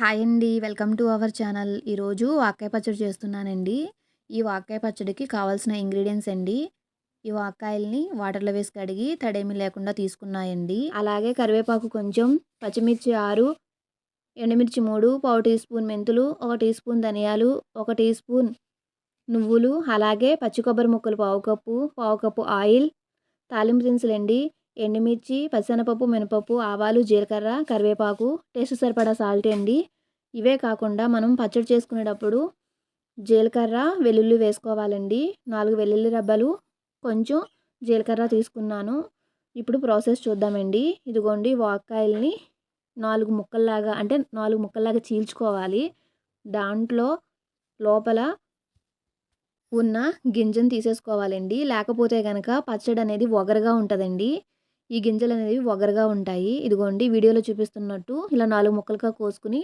Hi అండి. Welcome to our channel. ఈరోజు వాకాయ పచ్చడి చేస్తున్నానండి. ఈ వాకాయ పచ్చడికి కావాల్సిన ఇంగ్రీడియంట్స్ అండి. ఈ వాకాయల్ని వాటర్లో వేసి కడిగి తడేమి లేకుండా తీసుకున్నాయండి. అలాగే కరివేపాకు కొంచెం పచ్చిమిర్చి ఆరు ఎండుమిర్చి మూడు పావు టీ స్పూన్ మెంతులు ఒక టీ స్పూన్ ధనియాలు ఒక టీ స్పూన్ నువ్వులు అలాగే పచ్చి కొబ్బరి ముక్కలు పావు కప్పు పావు కప్పు ఆయిల్ తాలింపు దినుసులండి ఎండుమిర్చి పచ్చనపప్పు మినపప్పు ఆవాలు జీలకర్ర కరివేపాకు టేస్ట్ సరిపడా సాల్ట్ అండి. ఇవే కాకుండా మనం పచ్చడి చేసుకునేటప్పుడు జీలకర్ర వెల్లుల్లి వేసుకోవాలండి. నాలుగు వెల్లుల్లి రబ్బలు కొంచెం జీలకర్ర తీసుకున్నాను. ఇప్పుడు ప్రాసెస్ చూద్దామండి. ఇదిగోండి వాక్కాయల్ని నాలుగు ముక్కల్లాగా అంటే నాలుగు ముక్కల్లాగా చీల్చుకోవాలి. దాంట్లో లోపల ఉన్న గింజను తీసేసుకోవాలండి. లేకపోతే కనుక పచ్చడి అనేది ఒగరుగా ఉంటుందండి. ఈ గింజలు అనేవి ఒగరుగా ఉంటాయి. ఇదిగోండి వీడియోలో చూపిస్తున్నట్టు ఇలా నాలుగు ముక్కలుగా కోసుకుని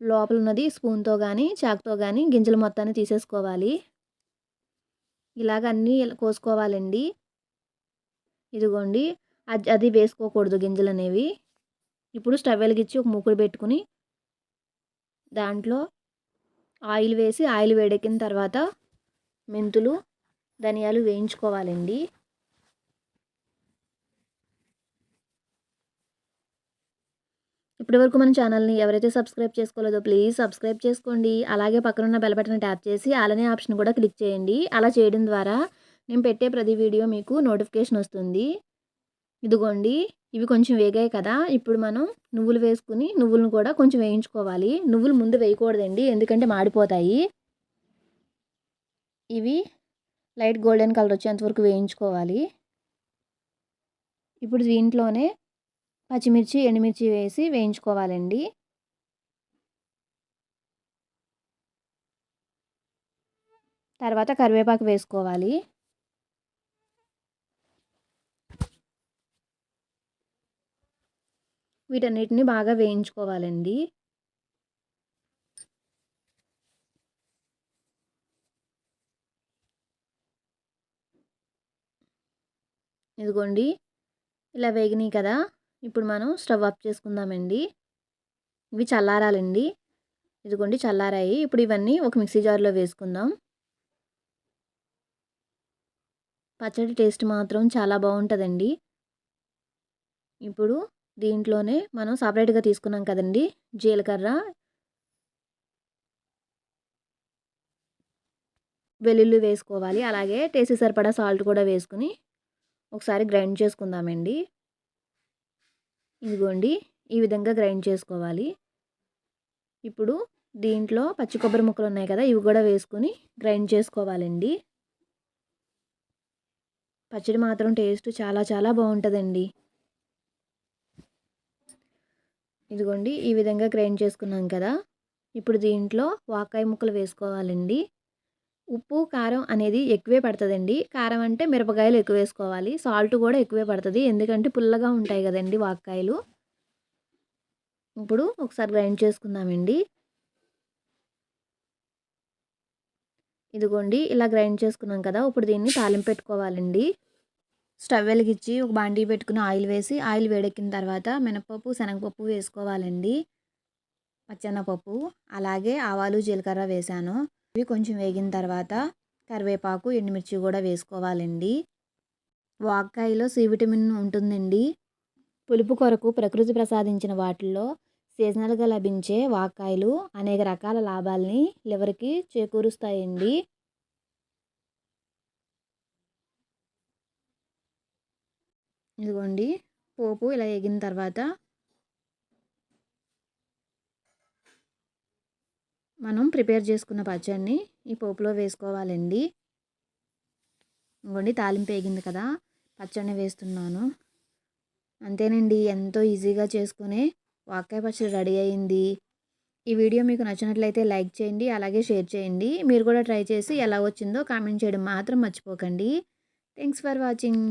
లోపల ఉన్నది స్పూన్తో కానీ చాకుతో కానీ గింజలు మొత్తాన్ని తీసేసుకోవాలి. ఇలాగ అన్నీ కోసుకోవాలండి. ఇదిగోండి అది అది వేసుకోకూడదు గింజలు అనేవి ఇప్పుడు స్టవ్ వెలిగించి ఒక మూకుడు పెట్టుకుని దాంట్లో ఆయిల్ వేసి ఆయిల్ వేడెక్కిన తర్వాత మెంతులు ధనియాలు వేయించుకోవాలండి. ఇప్పటివరకు మన ఛానల్ని ఎవరైతే సబ్స్క్రైబ్ చేసుకోలేదో ప్లీజ్ సబ్స్క్రైబ్ చేసుకోండి. అలాగే పక్కనున్న బెల్ బటన్ ట్యాప్ చేసి అలానే ఆప్షన్ కూడా క్లిక్ చేయండి. అలా చేయడం ద్వారా నేను పెట్టే ప్రతి వీడియో మీకు నోటిఫికేషన్ వస్తుంది. ఇదిగోండి ఇవి కొంచెం వేగాయి కదా. ఇప్పుడు మనం నువ్వులు వేసుకుని నువ్వులను కూడా కొంచెం వేయించుకోవాలి. నువ్వులు ముందు వేయకూడదండి ఎందుకంటే మాడిపోతాయి. ఇవి లైట్ గోల్డెన్ కలర్ వచ్చేంతవరకు వేయించుకోవాలి. ఇప్పుడు దీంట్లోనే పచ్చిమిర్చి ఎండుమిర్చి వేసి వేయించుకోవాలండి. తర్వాత కరివేపాకు వేసుకోవాలి. వీటన్నిటిని బాగా వేయించుకోవాలండి. ఇదిగోండి ఇలా వేగినాయి కదా. ఇప్పుడు మనం స్టవ్ ఆఫ్ చేసుకుందామండి. ఇవి చల్లారాలండి. ఇదిగోండి చల్లారాయి. ఇప్పుడు ఇవన్నీ ఒక మిక్సీ జార్లో వేసుకుందాం. పచ్చడి టేస్ట్ మాత్రం చాలా బాగుంటుందండి. ఇప్పుడు దీంట్లోనే మనం సపరేట్గా తీసుకున్నాం కదండి. జీలకర్ర వెల్లుల్లి వేసుకోవాలి. అలాగే టేస్ట్ సరిపడా సాల్ట్ కూడా వేసుకుని ఒకసారి గ్రైండ్ చేసుకుందామండి. ఇదిగోండి ఈ విధంగా గ్రైండ్ చేసుకోవాలి. ఇప్పుడు దీంట్లో పచ్చి కొబ్బరి ముక్కలు ఉన్నాయి కదా ఇవి కూడా వేసుకొని గ్రైండ్ చేసుకోవాలండి. పచ్చడి మాత్రం టేస్ట్ చాలా చాలా బాగుంటుందండి. ఇదిగోండి ఈ విధంగా గ్రైండ్ చేసుకున్నాం కదా. ఇప్పుడు దీంట్లో వాకాయ ముక్కలు వేసుకోవాలండి. ఉప్పు కారం అనేది ఎక్కువే పడుతుందండి. కారం అంటే మిరపకాయలు ఎక్కువ వేసుకోవాలి. సాల్ట్ కూడా ఎక్కువే పడుతుంది. ఎందుకంటే పుల్లగా ఉంటాయి కదండి వాక్కాయలు. ఇప్పుడు ఒకసారి గ్రైండ్ చేసుకుందామండి. ఇదిగోండి ఇలా గ్రైండ్ చేసుకున్నాం కదా. ఇప్పుడు దీన్ని తాలింపు పెట్టుకోవాలండి. స్టవ్ వెలిగించి ఒక బాండీ పెట్టుకుని ఆయిల్ వేసి ఆయిల్ వేడెక్కిన తర్వాత మినపప్పు శనగపప్పు వేసుకోవాలండి. పచ్చెనపప్పు అలాగే ఆవాలు జీలకర్ర వేసాను ఇవి కొంచెం వేగిన తర్వాత కరివేపాకు ఎండుమిర్చి కూడా వేసుకోవాలండి. వాక్కాయలో సి విటమిన్ ఉంటుందండి. పులుపు కొరకు ప్రకృతి ప్రసాదించిన వాటిల్లో సీజనల్గా లభించే వాక్కాయలు అనేక రకాల లాభాలని లివర్కి చేకూరుస్తాయండి. ఇదిగోండి పోపు ఇలా ఎగిన తర్వాత మనం ప్రిపేర్ చేసుకున్న పచ్చడిని ఈ పోపులో వేసుకోవాలండి. ఇంకోండి తాలింపు వేగింది కదా పచ్చడిని వేస్తున్నాను. అంతేనండి ఎంతో ఈజీగా చేసుకునే వాకాయ పచ్చడి రెడీ అయింది. ఈ వీడియో మీకు నచ్చినట్లయితే లైక్ చేయండి అలాగే షేర్ చేయండి. మీరు కూడా ట్రై చేసి ఎలా వచ్చిందో కామెంట్ చేయడం మాత్రం మర్చిపోకండి. Thanks for watching.